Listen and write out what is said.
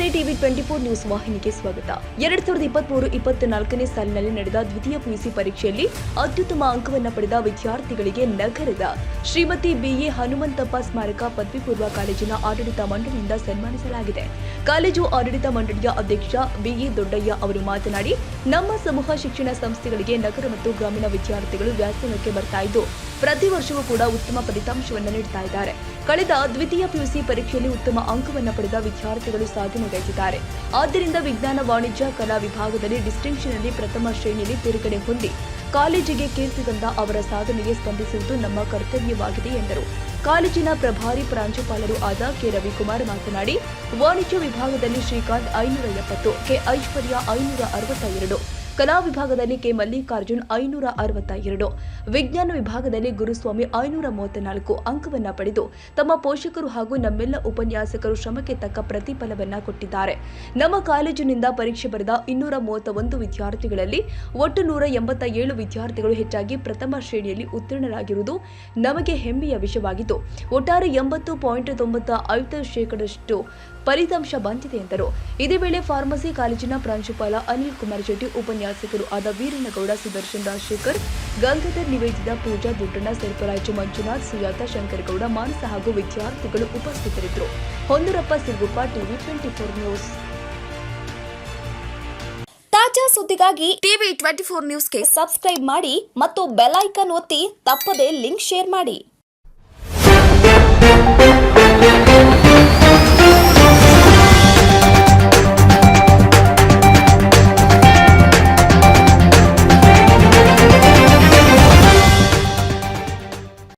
TV twenty four news ವಾಹಿನಿಗೆ ಸ್ವಾಗತ. ಎರಡ್ ಸಾವಿರದ ಇಪ್ಪತ್ಮೂರು ಇಪ್ಪತ್ನಾಲ್ಕನೇ ಸಾಲಿನಲ್ಲಿ ನಡೆದ ದ್ವಿತೀಯ ಪಿಯುಸಿ ಪರೀಕ್ಷೆಯಲ್ಲಿ ಅತ್ಯುತ್ತಮ ಅಂಕವನ್ನು ಪಡೆದ ವಿದ್ಯಾರ್ಥಿಗಳಿಗೆ ನಗರದ ಶ್ರೀಮತಿ ಬಿಎ ಹನುಮಂತಪ್ಪ ಸ್ಮಾರಕ ಪದವಿ ಪೂರ್ವ ಕಾಲೇಜಿನ ಆಡಳಿತ ಮಂಡಳಿಯಿಂದ ಸನ್ಮಾನಿಸಲಾಗಿದೆ. ಕಾಲೇಜು ಆಡಳಿತ ಮಂಡಳಿಯ ಅಧ್ಯಕ್ಷ ಬಿಎ ದೊಡ್ಡಯ್ಯ ಅವರು ಮಾತನಾಡಿ, ನಮ್ಮ ಸಮೂಹ ಶಿಕ್ಷಣ ಸಂಸ್ಥೆಗಳಿಗೆ ನಗರ ಮತ್ತು ಗ್ರಾಮೀಣ ವಿದ್ಯಾರ್ಥಿಗಳು ವ್ಯಾಸಂಗಕ್ಕೆ ಬರ್ತಾ ಇದ್ದು ಪ್ರತಿ ವರ್ಷವೂ ಕೂಡ ಉತ್ತಮ ಫಲಿತಾಂಶವನ್ನು ನೀಡ್ತಾ ಇದ್ದಾರೆ. ಕಳೆದ ದ್ವಿತೀಯ ಪಿಯುಸಿ ಪರೀಕ್ಷೆಯಲ್ಲಿ ಉತ್ತಮ ಅಂಕವನ್ನು ಪಡೆದ ವಿದ್ಯಾರ್ಥಿಗಳು ಸಾಧನೆ ಸಾಧನೆಗೈದಿದ್ದಾರೆ ಆದ್ದರಿಂದ ವಿಜ್ಞಾನ, ವಾಣಿಜ್ಯ, ಕಲಾ ವಿಭಾಗದಲ್ಲಿ ಡಿಸ್ಟಿಂಕ್ಷನ್ ಅಲ್ಲಿ ಪ್ರಥಮ ಶ್ರೇಣಿಯಲ್ಲಿ ತೇರ್ಗಡೆ ಹೊಂದಿ ಕಾಲೇಜಿಗೆ ಕೀರ್ತಿ ತಂದ ಅವರ ಸಾಧನೆಗೆ ಸ್ಪಂದಿಸುವುದು ನಮ್ಮ ಕರ್ತವ್ಯವಾಗಿದೆ ಎಂದರು. ಕಾಲೇಜಿನ ಪ್ರಭಾರಿ ಪ್ರಾಂಶುಪಾಲರು ಆದ ಕೆ. ರವಿಕುಮಾರ್ ಮಾತನಾಡಿ, ವಾಣಿಜ್ಯ ವಿಭಾಗದಲ್ಲಿ ಶ್ರೀಕಾಂತ್ ಐನೂರ ಎಪ್ಪತ್ತು, ಕೆ. ಐಶ್ವರ್ಯ ಐನೂರ ಅರವತ್ತ ಎರಡು ಕಲಾ ವಿಭಾಗದಲ್ಲಿ ಕೆ ಮಲ್ಲಿಕಾರ್ಜುನ್ ಐನೂರ ಅರವತ್ತ ಎರಡು ವಿಜ್ಞಾನ ವಿಭಾಗದಲ್ಲಿ ಗುರುಸ್ವಾಮಿ ಐನೂರ ಮೂವತ್ತ ನಾಲ್ಕು ಅಂಕವನ್ನ ಪಡೆದು ತಮ್ಮ ಪೋಷಕರು ಹಾಗೂ ನಮ್ಮೆಲ್ಲ ಉಪನ್ಯಾಸಕರು ಶ್ರಮಕ್ಕೆ ತಕ್ಕ ಪ್ರತಿಫಲವನ್ನ ಕೊಟ್ಟಿದ್ದಾರೆ. ನಮ್ಮ ಕಾಲೇಜಿನಿಂದ ಪರೀಕ್ಷೆ ಬರೆದ ಇನ್ನೂರ ಮೂವತ್ತ ಒಂದು ವಿದ್ಯಾರ್ಥಿಗಳಲ್ಲಿ ಒಟ್ಟು ನೂರ ಎಂಬತ್ತ ಏಳು ವಿದ್ಯಾರ್ಥಿಗಳು ಹೆಚ್ಚಾಗಿ ಪ್ರಥಮ ಶ್ರೇಣಿಯಲ್ಲಿ ಉತ್ತೀರ್ಣರಾಗಿರುವುದು ನಮಗೆ ಹೆಮ್ಮೆಯ ವಿಷಯವಾಗಿತ್ತು. ಒಟ್ಟಾರೆ ಎಂಬತ್ತು ಪಾಯಿಂಟ್ ತೊಂಬತ್ತ ಐದು ಶೇಕಡಷ್ಟು ಫಲಿತಾಂಶ ಬಂದಿದೆ ಎಂದರು. ಇದೇ ವೇಳೆ ಫಾರ್ಮಸಿ ಕಾಲೇಜಿನ ಪ್ರಾಂಶುಪಾಲ ಅನಿಲ್ ಕುಮಾರ್ ಶೆಟ್ಟಿ ಉಪನ್ಯಾಸಕರು ಆದ ವೀರನಗೌಡ, ಸುದರ್ಶನ್ ರಾಜಶೇಖರ್, ಗಂಗಾಧರ್ ನಿವೇದಿತ, ಪೂಜಾ ದುಡ್ಡಣ್ಣ ಸರ್ಪರಾಜು ಮಂಜುನಾಥ್, ಸುಜಾತ ಶಂಕರಗೌಡ, ಮಾನಸ ಹಾಗೂ ವಿದ್ಯಾರ್ಥಿಗಳು ಉಪಸ್ಥಿತರಿದ್ದರು. Hondurappa Siruguppa, TV twenty four news. ತಾಜಾ ಸುದ್ದಿಗಾಗಿ ಟಿವಿ ಟ್ವೆಂಟಿ ಫೋರ್ ನ್ಯೂಸ್ಗೆ ಸಬ್ಸ್ಕ್ರೈಬ್ ಮಾಡಿ ಮತ್ತು ಬೆಲ್ ಐಕಾನ್ ಒತ್ತಿ ತಪ್ಪದೇ ಲಿಂಕ್ ಶೇರ್ ಮಾಡಿ.